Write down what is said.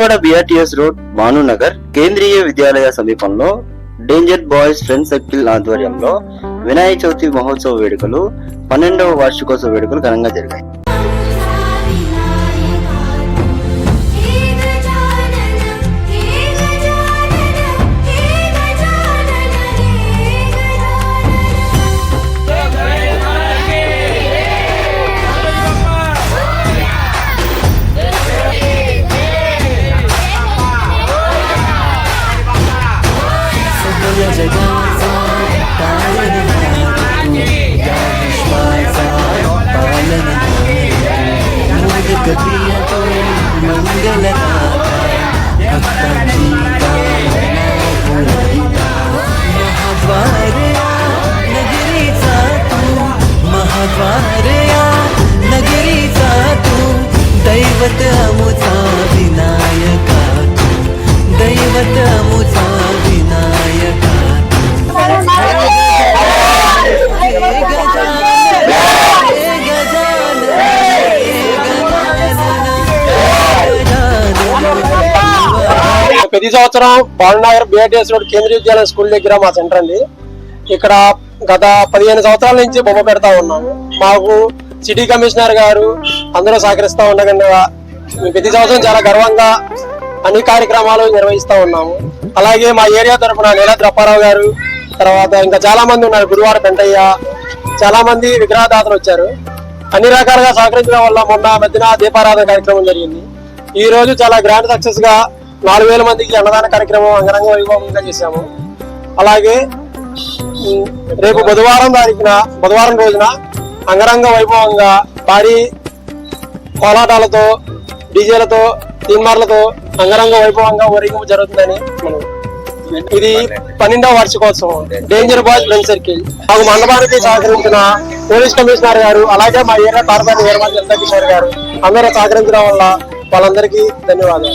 Vijayawada BRTS road Bhanunagar Kendriya Vidyalaya సమీపంలో danger boys friend circle ఆధ్వర్యంలో వినాయక చవితి మహోత్సవ వేడుకలు పన్నెండవ వార్షికోత్సవ వేడుకలు ఘనంగా జరిగాయి. ప్రియతో మంగళ ప్రతి సంవత్సరం బాలనగర్ బిఆర్టీఎస్ కేంద్రీయ విద్యాలయ స్కూల్ దగ్గర మా సెంటర్ అండి. ఇక్కడ గత పదిహేను సంవత్సరాల నుంచి బొమ్మ పెడతా ఉన్నాము. మాకు సిటీ కమిషనర్ గారు అందరూ సహకరిస్తూ ఉండగా ప్రతి సంవత్సరం చాలా గర్వంగా అన్ని కార్యక్రమాలు నిర్వహిస్తూ ఉన్నాము. అలాగే మా ఏరియా తరఫున నీలాద్రి అప్పారావు గారు తర్వాత ఇంకా చాలా మంది ఉన్నారు గురువార పెంటయ్య చాలా మంది విగ్రహదాతలు వచ్చారు. అన్ని రకాలుగా సహకరించడం వల్ల మొన్న మధ్యన దీపారాధన కార్యక్రమం జరిగింది. ఈ రోజు చాలా గ్రాండ్ సక్సెస్గా నాలుగు వేల మందికి అన్నదాన కార్యక్రమం అంగరంగ వైభవంగా చేశాము. అలాగే రేపు బుధవారం తారీఖున బుధవారం రోజున అంగరంగ వైభవంగా భారీ కోలాటాలతో డీజేలతో తీన్మార్లతో అంగరంగ వైభవంగా ఊరేగింపు జరుగుతుందని మనం ఇది పన్నెండవ వార్షికోత్సవం. డేంజర్ బాయ్స్ ఫ్రెండ్ సర్కిల్ మాకు మండపానికి సహకరించిన పోలీస్ కమిషనర్ గారు అలాగే మా ఏరియా కార్పొరేటర్ నిర్మల్ జనతా కిషోర్ గారు అందరూ సహకరించడం వల్ల వాళ్ళందరికీ ధన్యవాదాలు.